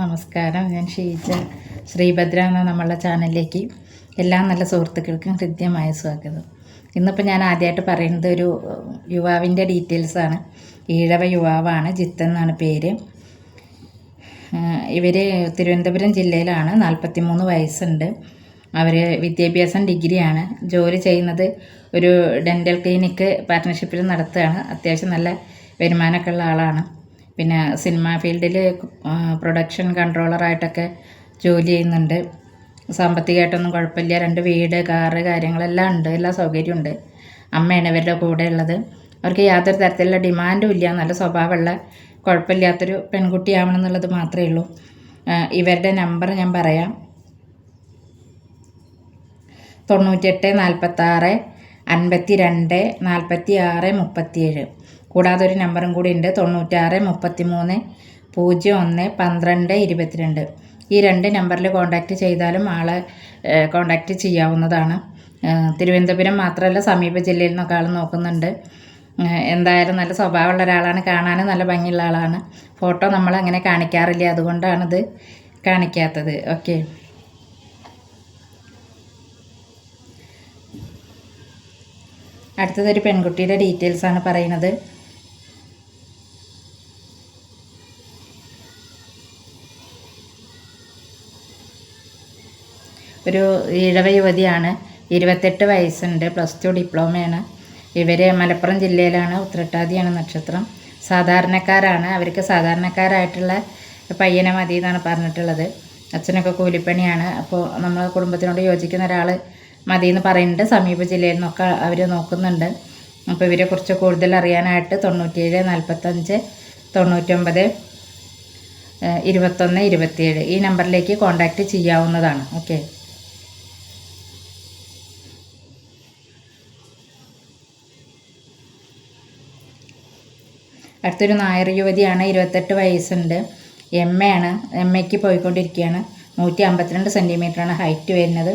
നമസ്കാരം. ഞാൻ ഷീജ ശ്രീഭദ്ര എന്ന നമ്മളുടെ ചാനലിലേക്ക് എല്ലാ നല്ല സുഹൃത്തുക്കൾക്കും ഹൃദ്യമായ സ്വാഗതം. ഇന്നിപ്പോൾ ഞാൻ ആദ്യമായിട്ട് പറയുന്നത് ഒരു യുവാവിന്റെ ഡീറ്റെയിൽസാണ് ഈഴവ യുവാവാണ് ജിത്ത് എന്നാണ് പേര്. ഇവർ തിരുവനന്തപുരം ജില്ലയിലാണ്. നാൽപ്പത്തി മൂന്ന് വയസ്സുണ്ട്. അവർ വിദ്യാഭ്യാസം ഡിഗ്രിയാണ്. ജോലി ചെയ്യുന്നത് ഒരു ഡെന്റൽ ക്ലിനിക്ക് പാർട്ട്ണർഷിപ്പിൽ നടത്തുകയാണ്. അത്യാവശ്യം നല്ല വരുമാനമൊക്കെ ഉള്ള ആളാണ്. പിന്നെ സിനിമ ഫീൽഡിൽ പ്രൊഡക്ഷൻ കൺട്രോളറായിട്ടൊക്കെ ജോലി ചെയ്യുന്നുണ്ട്. സാമ്പത്തികമായിട്ടൊന്നും കുഴപ്പമില്ല. രണ്ട് വീട് കാറ് കാര്യങ്ങളെല്ലാം ഉണ്ട്. എല്ലാ സൗകര്യമുണ്ട് അമ്മയാണ് ഇവരുടെ കൂടെ ഉള്ളത്. അവർക്ക് യാതൊരു തരത്തിലുള്ള ഡിമാൻഡും ഇല്ല. നല്ല സ്വഭാവമുള്ള കുഴപ്പമില്ലാത്തൊരു പെൺകുട്ടിയാവണം എന്നുള്ളത് മാത്രമേ ഉള്ളൂ. ഇവരുടെ നമ്പർ ഞാൻ പറയാം. തൊണ്ണൂറ്റെട്ട് നാൽപ്പത്താറ് അൻപത്തി രണ്ട് നാൽപ്പത്തി ആറ് മുപ്പത്തിയേഴ്. കൂടാതെ ഒരു നമ്പറും കൂടി ഉണ്ട്. തൊണ്ണൂറ്റാറ് മുപ്പത്തി മൂന്ന് പൂജ്യം ഒന്ന് പന്ത്രണ്ട് ഇരുപത്തിരണ്ട്. ഈ രണ്ട് നമ്പറിൽ കോൺടാക്റ്റ് ചെയ്താലും ആളെ കോൺടാക്റ്റ് ചെയ്യാവുന്നതാണ്. തിരുവനന്തപുരം മാത്രമല്ല സമീപ ജില്ലയിൽ നിന്നൊക്കെ ആൾ നോക്കുന്നുണ്ട്. എന്തായാലും നല്ല സ്വഭാവമുള്ള ഒരാളാണ്. കാണാനും നല്ല ഭംഗിയുള്ള ആളാണ്. ഫോട്ടോ നമ്മൾ അങ്ങനെ കാണിക്കാറില്ല. അതുകൊണ്ടാണിത് കാണിക്കാത്തത്. ഓക്കെ. അടുത്തതൊരു പെൺകുട്ടിയുടെ ഡീറ്റെയിൽസ് ആണ് പറയുന്നത്. ഒരു ഈഴവ യുവതിയാണ് ഇരുപത്തെട്ട് വയസ്സുണ്ട്. പ്ലസ് ടു ഡിപ്ലോമയാണ്. ഇവർ മലപ്പുറം ജില്ലയിലാണ്. ഉത്രട്ടാതിയാണ് നക്ഷത്രം. സാധാരണക്കാരാണ്. അവർക്ക് സാധാരണക്കാരായിട്ടുള്ള പയ്യനെ മതി എന്നാണ് പറഞ്ഞിട്ടുള്ളത്. അച്ഛനൊക്കെ കൂലിപ്പണിയാണ്. അപ്പോൾ നമ്മൾ കുടുംബത്തിനോട് യോജിക്കുന്ന ഒരാൾ മതി എന്ന് പറയുന്നുണ്ട്. സമീപ ജില്ലയിൽ നിന്നൊക്കെ അവർ നോക്കുന്നുണ്ട്. അപ്പോൾ ഇവരെക്കുറിച്ച് കൂടുതൽ അറിയാനായിട്ട് തൊണ്ണൂറ്റിയേഴ് നാൽപ്പത്തഞ്ച് തൊണ്ണൂറ്റൊമ്പത് ഇരുപത്തൊന്ന് ഇരുപത്തിയേഴ് ഈ നമ്പറിലേക്ക് കോൺടാക്റ്റ് ചെയ്യാവുന്നതാണ്. ഓക്കെ. അടുത്തൊരു നായർ യുവതിയാണ് ഇരുപത്തെട്ട് വയസ്സുണ്ട്. എം എ ആണ് എം എക്ക് പോയിക്കൊണ്ടിരിക്കുകയാണ്. നൂറ്റി അമ്പത്തിരണ്ട് സെന്റിമീറ്ററാണ് ഹൈറ്റ് വരുന്നത്.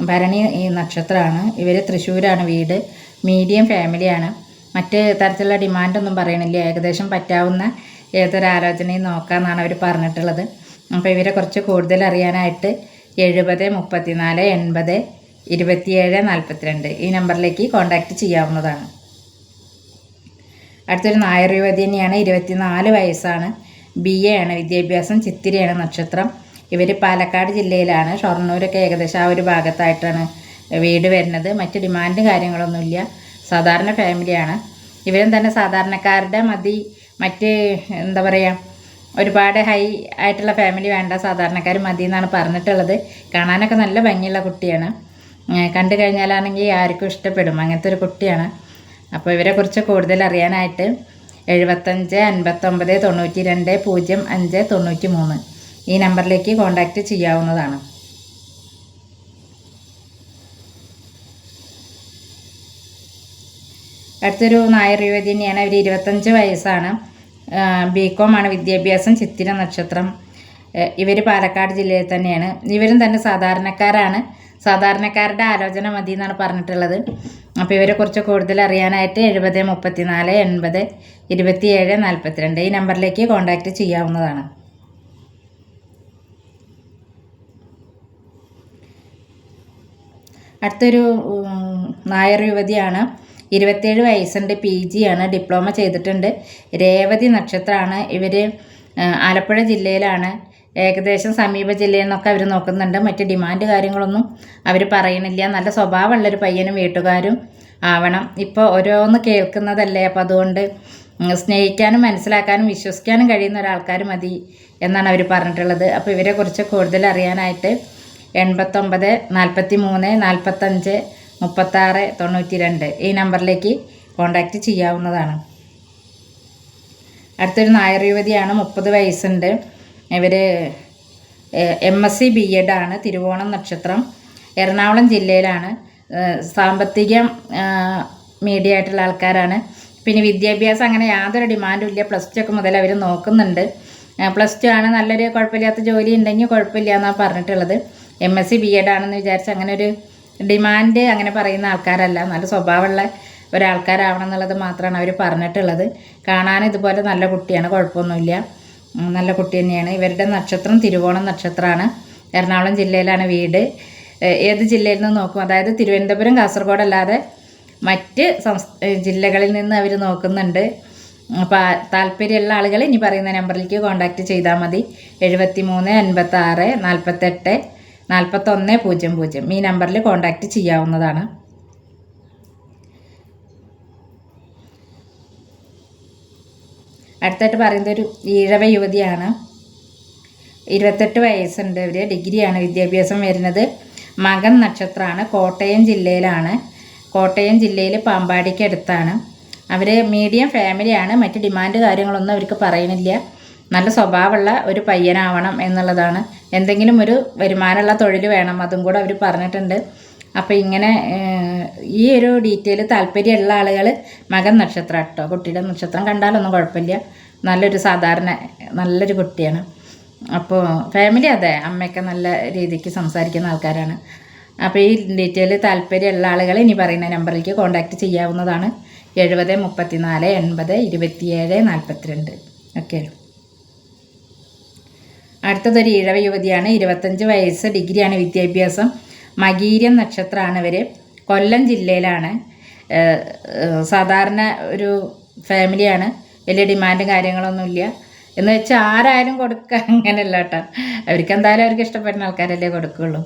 ഭരണി നക്ഷത്രമാണ്. ഇവർ തൃശ്ശൂരാണ് വീട്. മീഡിയം ഫാമിലിയാണ്. മറ്റ് തരത്തിലുള്ള ഡിമാൻഡൊന്നും പറയണില്ല. ഏകദേശം പറ്റാവുന്ന ഏതൊരു ആലോചനയും നോക്കാമെന്നാണ് അവർ പറഞ്ഞിട്ടുള്ളത്. അപ്പോൾ ഇവരെ കുറച്ച് കൂടുതൽ അറിയാനായിട്ട് എഴുപത് മുപ്പത്തിനാല് എൺപത് ഇരുപത്തിയേഴ് നാൽപ്പത്തിരണ്ട് ഈ നമ്പറിലേക്ക് കോൺടാക്റ്റ് ചെയ്യാവുന്നതാണ്. അടുത്തൊരു നായർ യുവതി തന്നെയാണ് ഇരുപത്തിനാല് വയസ്സാണ്. ബി എ ആണ് വിദ്യാഭ്യാസം ചിത്തിരയാണ് നക്ഷത്രം. ഇവർ പാലക്കാട് ജില്ലയിലാണ്. ഷൊർണൂരൊക്കെ ഏകദേശം ആ ഒരു ഭാഗത്തായിട്ടാണ് വീട് വരുന്നത്. മറ്റ് ഡിമാൻഡ് കാര്യങ്ങളൊന്നുമില്ല. സാധാരണ ഫാമിലിയാണ്. ഇവരും തന്നെ സാധാരണക്കാരുടെ മതി മറ്റ് എന്താ പറയുക ഒരുപാട് ഹൈ ആയിട്ടുള്ള ഫാമിലി വേണ്ട സാധാരണക്കാർ മതി എന്നാണ് പറഞ്ഞിട്ടുള്ളത്. കാണാനൊക്കെ നല്ല ഭംഗിയുള്ള കുട്ടിയാണ്. കണ്ടു കഴിഞ്ഞാലാണെങ്കിൽ ആർക്കും ഇഷ്ടപ്പെടും. അങ്ങനത്തെ ഒരു കുട്ടിയാണ്. അപ്പോൾ ഇവരെ ഇവരെക്കുറിച്ച് കൂടുതൽ അറിയാനായിട്ട് എഴുപത്തഞ്ച് അൻപത്തൊമ്പത് തൊണ്ണൂറ്റി രണ്ട് പൂജ്യം അഞ്ച് തൊണ്ണൂറ്റി മൂന്ന് ഈ നമ്പറിലേക്ക് കോൺടാക്റ്റ് ചെയ്യാവുന്നതാണ്. അടുത്തൊരു നായർ യുവതി തന്നെയാണ് അവർ ഇരുപത്തഞ്ച് വയസ്സാണ്. ബി കോം ആണ് വിദ്യാഭ്യാസം ചിത്തിര നക്ഷത്രം. ഇവർ പാലക്കാട് ജില്ലയിൽ തന്നെയാണ്. ഇവരും തന്നെ സാധാരണക്കാരാണ്. സാധാരണക്കാരുടെ ആലോചന മതി എന്നാണ് പറഞ്ഞിട്ടുള്ളത്. അപ്പോൾ ഇവരെ കുറിച്ച് കൂടുതൽ അറിയാനായിട്ട് എഴുപത് മുപ്പത്തിനാല് എൺപത് ഇരുപത്തിയേഴ് നാൽപ്പത്തിരണ്ട് ഈ നമ്പറിലേക്ക് കോൺടാക്റ്റ് ചെയ്യാവുന്നതാണ്. അടുത്തൊരു നായർ യുവതിയാണ്. ഇരുപത്തേഴ് വയസ്സുണ്ട് പി ജി ആണ് ഡിപ്ലോമ ചെയ്തിട്ടുണ്ട്. രേവതി നക്ഷത്രമാണ് ഇവർ ആലപ്പുഴ ജില്ലയിലാണ്. ഏകദേശം സമീപ ജില്ലയിൽ നിന്നൊക്കെ അവർ നോക്കുന്നുണ്ട്. മറ്റ് ഡിമാൻഡ് കാര്യങ്ങളൊന്നും അവർ പറയണില്ല നല്ല സ്വഭാവമുള്ളൊരു പയ്യനും വീട്ടുകാരും ആവണം. ഇപ്പോൾ ഓരോന്ന് കേൾക്കുന്നതല്ലേ? അപ്പോൾ അതുകൊണ്ട് സ്നേഹിക്കാനും മനസ്സിലാക്കാനും വിശ്വസിക്കാനും കഴിയുന്ന ഒരാൾക്കാർ മതി എന്നാണ് അവർ പറഞ്ഞിട്ടുള്ളത്. അപ്പോൾ ഇവരെക്കുറിച്ച് കൂടുതൽ അറിയാനായിട്ട് എൺപത്തൊമ്പത് നാൽപ്പത്തി മൂന്ന് നാൽപ്പത്തഞ്ച് മുപ്പത്താറ് തൊണ്ണൂറ്റി രണ്ട് ഈ നമ്പറിലേക്ക് കോണ്ടാക്റ്റ് ചെയ്യാവുന്നതാണ്. അടുത്തൊരു നായർ യുവതിയാണ് മുപ്പത് വയസ്സുണ്ട്. ഇവർ M S C B Ed ആണ് തിരുവോണം നക്ഷത്രം. എറണാകുളം ജില്ലയിലാണ്. സാമ്പത്തിക മീഡിയ ആയിട്ടുള്ള ആൾക്കാരാണ്. പിന്നെ വിദ്യാഭ്യാസം അങ്ങനെ യാതൊരു ഡിമാൻഡും ഇല്ല. പ്ലസ് ടു ഒക്കെ മുതൽ അവർ നോക്കുന്നുണ്ട്. പ്ലസ് ടു ആണ് നല്ലൊരു കുഴപ്പമില്ലാത്ത ജോലി ഉണ്ടെങ്കിൽ കുഴപ്പമില്ല എന്നാണ് പറഞ്ഞിട്ടുള്ളത്. M S C B Ed ആണെന്ന് വിചാരിച്ച് അങ്ങനെ ഒരു ഡിമാൻഡ് അങ്ങനെ പറയുന്ന ആൾക്കാരല്ല. നല്ല സ്വഭാവമുള്ള ഒരാൾക്കാരാവണം എന്നുള്ളത് മാത്രമാണ് അവർ പറഞ്ഞിട്ടുള്ളത്. കാണാൻ ഇതുപോലെ നല്ല കുട്ടിയാണ്. കുഴപ്പമൊന്നുമില്ല. നല്ല കുട്ടി തന്നെയാണ്. ഇവരുടെ നക്ഷത്രം തിരുവോണം നക്ഷത്രമാണ്. എറണാകുളം ജില്ലയിലാണ് വീട്. ഏത് ജില്ലയിൽ നിന്ന് നോക്കും? അതായത് തിരുവനന്തപുരം കാസർഗോഡ് അല്ലാതെ മറ്റ് ജില്ലകളിൽ നിന്ന് അവർ നോക്കുന്നുണ്ട്. അപ്പോൾ താല്പര്യമുള്ള ആളുകൾ ഇനി പറയുന്ന നമ്പറിലേക്ക് കോൺടാക്റ്റ് ചെയ്താൽ മതി. എഴുപത്തി മൂന്ന് അൻപത്തി ആറ് നാൽപ്പത്തെട്ട് നാൽപ്പത്തൊന്ന് പൂജ്യം പൂജ്യം. ഈ നമ്പറിൽ കോൺടാക്റ്റ് ചെയ്യാവുന്നതാണ്. അടുത്തായിട്ട് പറയുന്നത് ഒരു ഈഴവ യുവതിയാണ്. ഇരുപത്തെട്ട് വയസ്സുണ്ട് ഇവർ ഡിഗ്രിയാണ് വിദ്യാഭ്യാസം വരുന്നത്. മകൻ നക്ഷത്രമാണ് കോട്ടയം ജില്ലയിലാണ്. കോട്ടയം ജില്ലയിൽ പാമ്പാടിക്ക് അടുത്താണ്. അവർ മീഡിയം ഫാമിലിയാണ് മറ്റ് ഡിമാൻഡ് കാര്യങ്ങളൊന്നും അവർക്ക് പറയണില്ല നല്ല സ്വഭാവമുള്ള ഒരു പയ്യനാവണം എന്നുള്ളതാണ്. എന്തെങ്കിലും ഒരു വരുമാനമുള്ള തൊഴിൽ വേണം അതും കൂടെ അവർ പറഞ്ഞിട്ടുണ്ട്. അപ്പോൾ ഇങ്ങനെ ഈ ഒരു ഡീറ്റെയിൽ താല്പര്യമുള്ള ആളുകൾ മകൻ നക്ഷത്രം കേട്ടോ കുട്ടിയുടെ നക്ഷത്രം കണ്ടാലൊന്നും കുഴപ്പമില്ല. നല്ലൊരു സാധാരണ നല്ലൊരു കുട്ടിയാണ്. അപ്പോൾ ഫാമിലി അതെ അമ്മയൊക്കെ നല്ല രീതിക്ക് സംസാരിക്കുന്ന ആൾക്കാരാണ്. അപ്പോൾ ഈ ഡീറ്റെയിൽ താല്പര്യമുള്ള ആളുകൾ ഇനി പറയുന്ന നമ്പറിലേക്ക് കോൺടാക്റ്റ് ചെയ്യാവുന്നതാണ്. എഴുപത് മുപ്പത്തിനാല് എൺപത് ഇരുപത്തിയേഴ് നാൽപ്പത്തിരണ്ട് ഓക്കെ അടുത്തതൊരു ഇഴവ യുവതിയാണ്. ഇരുപത്തഞ്ച് വയസ്സ് ഡിഗ്രിയാണ് വിദ്യാഭ്യാസം. മകീരം നക്ഷത്രമാണ് ഇവർ കൊല്ലം ജില്ലയിലാണ്. സാധാരണ ഒരു ഫാമിലിയാണ്. വലിയ ഡിമാൻഡും കാര്യങ്ങളൊന്നുമില്ല. എന്ന് വെച്ചാൽ ആരായാലും കൊടുക്കുക അങ്ങനെയല്ല കേട്ടോ. അവർക്ക് എന്തായാലും അവർക്ക് ഇഷ്ടപ്പെടുന്ന ആൾക്കാരല്ലേ കൊടുക്കുകയുള്ളൂ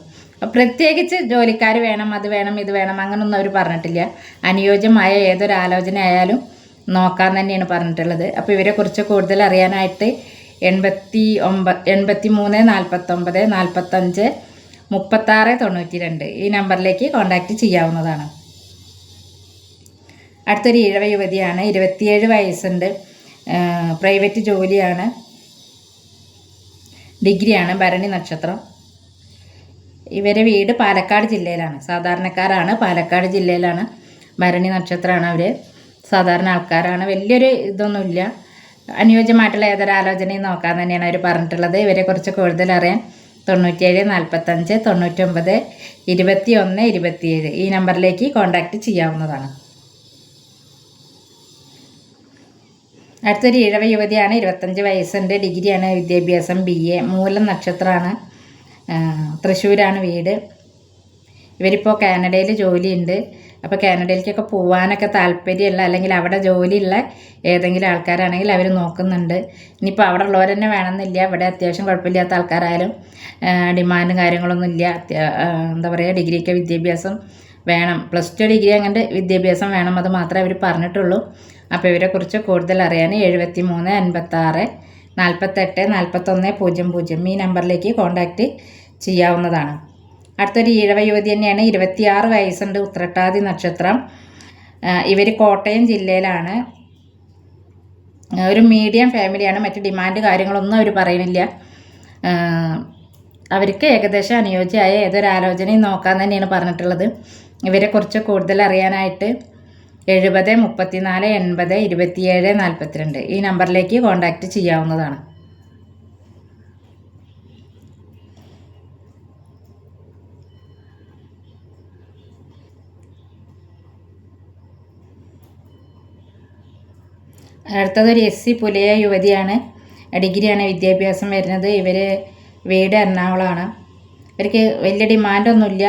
പ്രത്യേകിച്ച് ജോലിക്കാർ വേണം അത് വേണം ഇത് വേണം അങ്ങനൊന്നും അവർ പറഞ്ഞിട്ടില്ല. അനുയോജ്യമായ ഏതൊരു ആലോചന ആയാലും നോക്കാൻ തന്നെയാണ് പറഞ്ഞിട്ടുള്ളത്. അപ്പോൾ ഇവരെക്കുറിച്ച് കൂടുതൽ അറിയാനായിട്ട് എൺപത്തി ഒമ്പത് എൺപത്തി മൂന്ന് നാൽപ്പത്തൊമ്പത് നാൽപ്പത്തഞ്ച് മുപ്പത്താറ് തൊണ്ണൂറ്റി രണ്ട് ഈ നമ്പറിലേക്ക് കോൺടാക്റ്റ് ചെയ്യാവുന്നതാണ്. അടുത്തൊരു ഇഴവ യുവതിയാണ്. ഇരുപത്തിയേഴ് വയസ്സുണ്ട്. പ്രൈവറ്റ് ജോലിയാണ്. ഡിഗ്രിയാണ് ഭരണി നക്ഷത്രം. ഇവരെ വീട് പാലക്കാട് ജില്ലയിലാണ്. സാധാരണക്കാരാണ്. പാലക്കാട് ജില്ലയിലാണ് ഭരണി നക്ഷത്രമാണ് അവർ സാധാരണ ആൾക്കാരാണ്. വലിയൊരു ഇതൊന്നുമില്ല. അനുയോജ്യമായിട്ടുള്ള ഏതൊരു ആലോചനയും നോക്കാൻ തന്നെയാണ് അവർ പറഞ്ഞിട്ടുള്ളത്. ഇവരെക്കുറിച്ച് കൂടുതൽ അറിയാൻ തൊണ്ണൂറ്റിയേഴ് നാൽപ്പത്തഞ്ച് തൊണ്ണൂറ്റൊമ്പത് ഇരുപത്തി ഒന്ന് ഇരുപത്തിയേഴ്. ഈ നമ്പറിലേക്ക് കോൺടാക്റ്റ് ചെയ്യാവുന്നതാണ്. അടുത്തൊരു ഇഴവ യുവതിയാണ് ഇരുപത്തഞ്ച് വയസ്സുണ്ട് ഡിഗ്രിയാണ് വിദ്യാഭ്യാസം ബി എ മൂലം നക്ഷത്രമാണ് തൃശ്ശൂരാണ് വീട്. ഇവരിപ്പോൾ കാനഡയിൽ ജോലിയുണ്ട്. അപ്പോൾ കാനഡയിലേക്കൊക്കെ പോകാനൊക്കെ താല്പര്യമുള്ള അല്ലെങ്കിൽ അവിടെ ജോലിയുള്ള ഏതെങ്കിലും ആൾക്കാരാണെങ്കിൽ അവർ നോക്കുന്നുണ്ട്. ഇനിയിപ്പോൾ അവിടെ ഉള്ളവർ തന്നെ വേണമെന്നില്ല. ഇവിടെ അത്യാവശ്യം കുഴപ്പമില്ലാത്ത ആൾക്കാരായാലും ഡിമാൻഡും കാര്യങ്ങളൊന്നും ഇല്ല. എന്താ പറയുക ഡിഗ്രിയൊക്കെ വിദ്യാഭ്യാസം വേണം. പ്ലസ് ടു ഡിഗ്രി അങ്ങനെ വിദ്യാഭ്യാസം വേണം അത് മാത്രമേ അവർ പറഞ്ഞിട്ടുള്ളൂ. അപ്പോൾ ഇവരെക്കുറിച്ച് കൂടുതൽ അറിയാൻ എഴുപത്തി മൂന്ന് അൻപത്താറ് നാൽപ്പത്തെട്ട് നാൽപ്പത്തൊന്ന് പൂജ്യം പൂജ്യം ഈ നമ്പറിലേക്ക് കോൺടാക്റ്റ് ചെയ്യാവുന്നതാണ്. അടുത്തൊരു ഈഴവ യുവതി തന്നെയാണ് ഇരുപത്തിയാറ് വയസ്സുണ്ട് ഉത്രട്ടാതി നക്ഷത്രം. ഇവർ കോട്ടയം ജില്ലയിലാണ്. ഒരു മീഡിയം ഫാമിലിയാണ് മറ്റ് ഡിമാൻഡ് കാര്യങ്ങളൊന്നും അവർ പറയുന്നില്ല. അവർക്ക് ഏകദേശം അനുയോജ്യമായ ഏതൊരു ആലോചനയും നോക്കാൻ തന്നെയാണ് പറഞ്ഞിട്ടുള്ളത്. ഇവരെക്കുറിച്ച് കൂടുതൽ അറിയാനായിട്ട് എഴുപത് മുപ്പത്തിനാല് എൺപത് ഇരുപത്തിയേഴ് നാൽപ്പത്തിരണ്ട് ഈ നമ്പറിലേക്ക് കോൺടാക്റ്റ് ചെയ്യാവുന്നതാണ്. അടുത്തതൊരു എസ് സി പുലയ യുവതിയാണ്. ഡിഗ്രിയാണ് വിദ്യാഭ്യാസം വരുന്നത്. ഇവർ വീട് എറണാകുളമാണ്. ഇവർക്ക് വലിയ ഡിമാൻഡൊന്നുമില്ല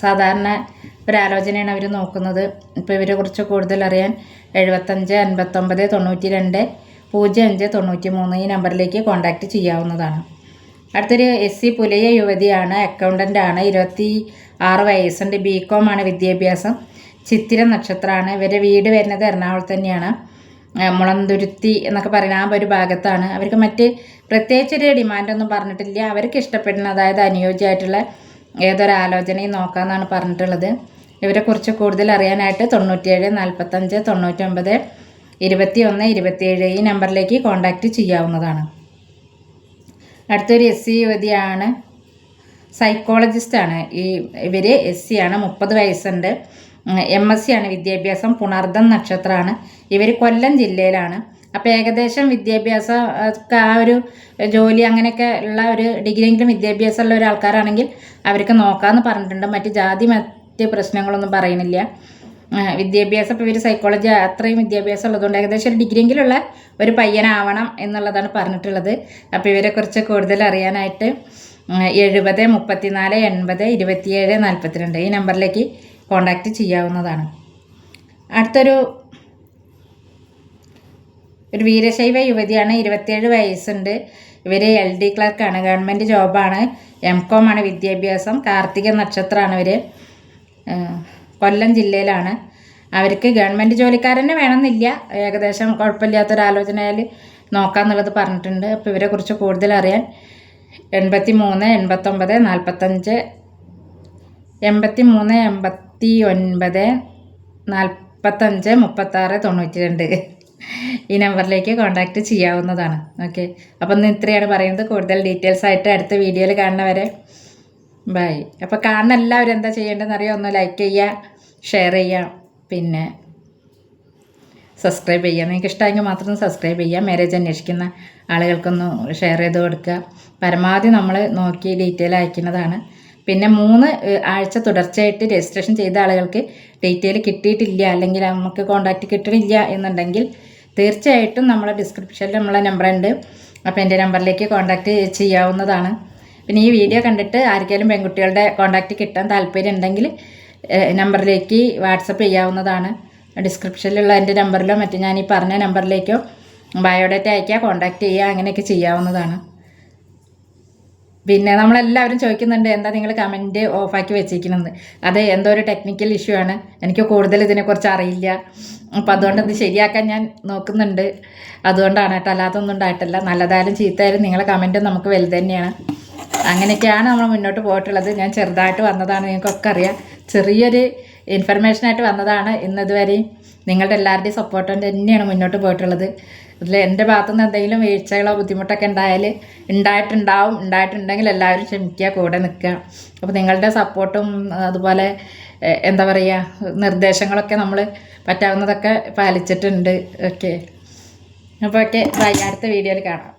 സാധാരണ ഒരാലോചനയാണ് അവർ നോക്കുന്നത്. ഇപ്പോൾ ഇവരെ കുറിച്ച് കൂടുതൽ അറിയാൻ എഴുപത്തഞ്ച് അൻപത്തൊമ്പത് തൊണ്ണൂറ്റി രണ്ട് പൂജ്യം അഞ്ച് തൊണ്ണൂറ്റി മൂന്ന് ഈ നമ്പറിലേക്ക് കോൺടാക്റ്റ് ചെയ്യാവുന്നതാണ്. അടുത്തൊരു എസ് സി പുലയ യുവതിയാണ് അക്കൗണ്ടന്റ് ആണ്. ഇരുപത്തി ആറ് വയസ്സുണ്ട്. ബി കോം ആണ് വിദ്യാഭ്യാസം. ചിത്തിര നക്ഷത്രമാണ്. ഇവരുടെ വീട് വരുന്നത് എറണാകുളത്ത് തന്നെയാണ്. മുളന്തുരുത്തി എന്നൊക്കെ പറയുന്ന ആ ഒരു ഭാഗത്താണ്. അവർക്ക് മറ്റ് പ്രത്യേകിച്ചൊരു ഡിമാൻഡൊന്നും പറഞ്ഞിട്ടില്ല. അവർക്ക് ഇഷ്ടപ്പെടുന്ന അതായത് അനുയോജ്യമായിട്ടുള്ള ഏതൊരു ആലോചനയും നോക്കാമെന്നാണ് പറഞ്ഞിട്ടുള്ളത്. ഇവരെക്കുറിച്ച് കൂടുതൽ അറിയാനായിട്ട് തൊണ്ണൂറ്റിയേഴ് നാൽപ്പത്തഞ്ച് തൊണ്ണൂറ്റൊമ്പത് ഇരുപത്തി ഒന്ന് ഇരുപത്തിയേഴ് ഈ നമ്പറിലേക്ക് കോൺടാക്റ്റ് ചെയ്യാവുന്നതാണ്. അടുത്തൊരു എസ് സി യുവതിയാണ് സൈക്കോളജിസ്റ്റാണ് ഈ ഇവർ എസ് സി ആണ് മുപ്പത് വയസ്സുണ്ട്. എം എസ് സി ആണ് വിദ്യാഭ്യാസം പുണർദം നക്ഷത്രമാണ് ഇവർ കൊല്ലം ജില്ലയിലാണ്. അപ്പോൾ ഏകദേശം വിദ്യാഭ്യാസ ആ ഒരു ജോലി അങ്ങനെയൊക്കെ ഉള്ള ഒരു ഡിഗ്രിയെങ്കിലും വിദ്യാഭ്യാസം ഉള്ള ഒരു ആൾക്കാരാണെങ്കിൽ അവർക്ക് നോക്കാമെന്ന് പറഞ്ഞിട്ടുണ്ട്. മറ്റ് ജാതി മറ്റ് പ്രശ്നങ്ങളൊന്നും പറയുന്നില്ല. വിദ്യാഭ്യാസം ഇപ്പോൾ ഇവർ സൈക്കോളജി അത്രയും വിദ്യാഭ്യാസം ഉള്ളതുകൊണ്ട് ഏകദേശം ഒരു ഡിഗ്രിയെങ്കിലുള്ള ഒരു പയ്യനാവണം എന്നുള്ളതാണ് പറഞ്ഞിട്ടുള്ളത്. അപ്പോൾ ഇവരെക്കുറിച്ച് കൂടുതൽ അറിയാനായിട്ട് എഴുപത് മുപ്പത്തിനാല് എൺപത് ഇരുപത്തിയേഴ് നാൽപ്പത്തിരണ്ട് ഈ നമ്പറിലേക്ക് കോൺടാക്റ്റ് ചെയ്യാവുന്നതാണ്. അടുത്തൊരു ഒരു വീരശൈവ യുവതിയാണ് ഇരുപത്തിയേഴ് വയസ്സുണ്ട്. ഇവർ എൽ ഡി ക്ലർക്കാണ് ഗവൺമെന്റ് ജോബാണ്. എം കോം ആണ് വിദ്യാഭ്യാസം. കാർത്തിക നക്ഷത്രമാണ് ഇവർ കൊല്ലം ജില്ലയിലാണ്. അവർക്ക് ഗവൺമെന്റ് ജോലിക്കാരനെ വേണമെന്നില്ല. ഏകദേശം കുഴപ്പമില്ലാത്തൊരാലോചനയിൽ നോക്കാമെന്നുള്ളത് പറഞ്ഞിട്ടുണ്ട്. അപ്പോൾ ഇവരെക്കുറിച്ച് കൂടുതൽ അറിയാൻ എൺപത്തി മൂന്ന് എൺപത്തൊമ്പത് നാൽപ്പത്തഞ്ച് എൺപത്തി മൂന്ന് എൺപത്തി ഒൻപത് നാൽപ്പത്തഞ്ച് മുപ്പത്താറ് തൊണ്ണൂറ്റി രണ്ട് ഈ നമ്പറിലേക്ക് കോൺടാക്റ്റ് ചെയ്യാവുന്നതാണ്. ഓക്കെ. അപ്പം ഇന്ന് ഇത്രയാണ് പറയുന്നത്. കൂടുതൽ ഡീറ്റെയിൽസ് ആയിട്ട് അടുത്ത വീഡിയോയിൽ കാണുന്നവരെ ബൈ. അപ്പോൾ കാണുന്ന എല്ലാവരും എന്താ ചെയ്യേണ്ടതെന്ന് അറിയാം? ഒന്ന് ലൈക്ക് ചെയ്യുക ഷെയർ ചെയ്യുക പിന്നെ സബ്സ്ക്രൈബ് ചെയ്യുക. നിങ്ങൾക്ക് ഇഷ്ടമെങ്കിൽ മാത്രം സബ്സ്ക്രൈബ് ചെയ്യുക. മാരേജ് അന്വേഷിക്കുന്ന ആളുകൾക്കൊന്ന് ഷെയർ ചെയ്ത് കൊടുക്കുക. പരമാവധി നമ്മൾ നോക്കി ഡീറ്റെയിൽ അയക്കുന്നതാണ്. പിന്നെ മൂന്ന് ആഴ്ച തുടർച്ചയായിട്ട് രജിസ്ട്രേഷൻ ചെയ്ത ആളുകൾക്ക് ഡീറ്റെയിൽ കിട്ടിയിട്ടില്ല അല്ലെങ്കിൽ നമുക്ക് കോൺടാക്റ്റ് കിട്ടണില്ല എന്നുണ്ടെങ്കിൽ തീർച്ചയായിട്ടും നമ്മളെ ഡിസ്ക്രിപ്ഷനിൽ നമ്മളെ നമ്പർ ഉണ്ട് അപ്പോൾ എന്റെ നമ്പറിലേക്ക് കോൺടാക്റ്റ് ചെയ്യാവുന്നതാണ്. പിന്നെ ഈ വീഡിയോ കണ്ടിട്ട് ആർക്കെങ്കിലും പെൺകുട്ടികളുടെ കോൺടാക്റ്റ് കിട്ടാൻ താല്പര്യം ഉണ്ടെങ്കിൽ നമ്പറിലേക്ക് വാട്സപ്പ് ചെയ്യാവുന്നതാണ്. ഡിസ്ക്രിപ്ഷനിലുള്ള എന്റെ നമ്പറിലോ മറ്റേ ഞാൻ ഈ പറഞ്ഞ നമ്പറിലേക്കോ ബയോഡേറ്റ അയക്കുക കോൺടാക്റ്റ് ചെയ്യുക അങ്ങനെയൊക്കെ ചെയ്യാവുന്നതാണ്. പിന്നെ നമ്മളെല്ലാവരും ചോദിക്കുന്നുണ്ട് എന്താ നിങ്ങൾ കമന്റ് ഓഫാക്കി വെച്ചിരിക്കുന്നത് അത് എന്തോ ഒരു ടെക്നിക്കൽ ഇഷ്യൂ ആണ്. എനിക്ക് കൂടുതൽ ഇതിനെക്കുറിച്ച് അറിയില്ല. അപ്പം അതുകൊണ്ട് ഇത് ശരിയാക്കാൻ ഞാൻ നോക്കുന്നുണ്ട്. അതുകൊണ്ടാണ് കേട്ടോ അല്ലാതൊന്നും ഉണ്ടായിട്ടില്ല. നല്ലതായാലും ചീത്തയായാലും നിങ്ങളെ കമന്റ് നമുക്ക് വലുത് തന്നെയാണ്. അങ്ങനെയൊക്കെയാണ് നമ്മൾ മുന്നോട്ട് പോയിട്ടുള്ളത്. ഞാൻ ചെറുതായിട്ട് വന്നതാണ് നിങ്ങൾക്കൊക്കെ അറിയാം. ചെറിയൊരു ഇൻഫർമേഷനായിട്ട് വന്നതാണ് ഇന്നതുവരെയും നിങ്ങളുടെ എല്ലാവരുടെയും സപ്പോർട്ട് തന്നെയാണ് മുന്നോട്ട് പോയിട്ടുള്ളത്. അതിൽ എന്റെ ഭാഗത്തുനിന്ന് എന്തെങ്കിലും വീഴ്ചകളോ ബുദ്ധിമുട്ടൊക്കെ ഉണ്ടായാൽ ഉണ്ടായിട്ടുണ്ടാവും ഉണ്ടായിട്ടുണ്ടെങ്കിൽ എല്ലാവരും ക്ഷമിക്കുക കൂടെ നിൽക്കുക. അപ്പോൾ നിങ്ങളുടെ സപ്പോർട്ടും അതുപോലെ എന്താ പറയുക നിർദ്ദേശങ്ങളൊക്കെ നമ്മൾ പറ്റാവുന്നതൊക്കെ പാലിച്ചിട്ടുണ്ട്. ഓക്കെ. അപ്പോൾ ഓക്കെ അടുത്ത വീഡിയോയിൽ കാണാം.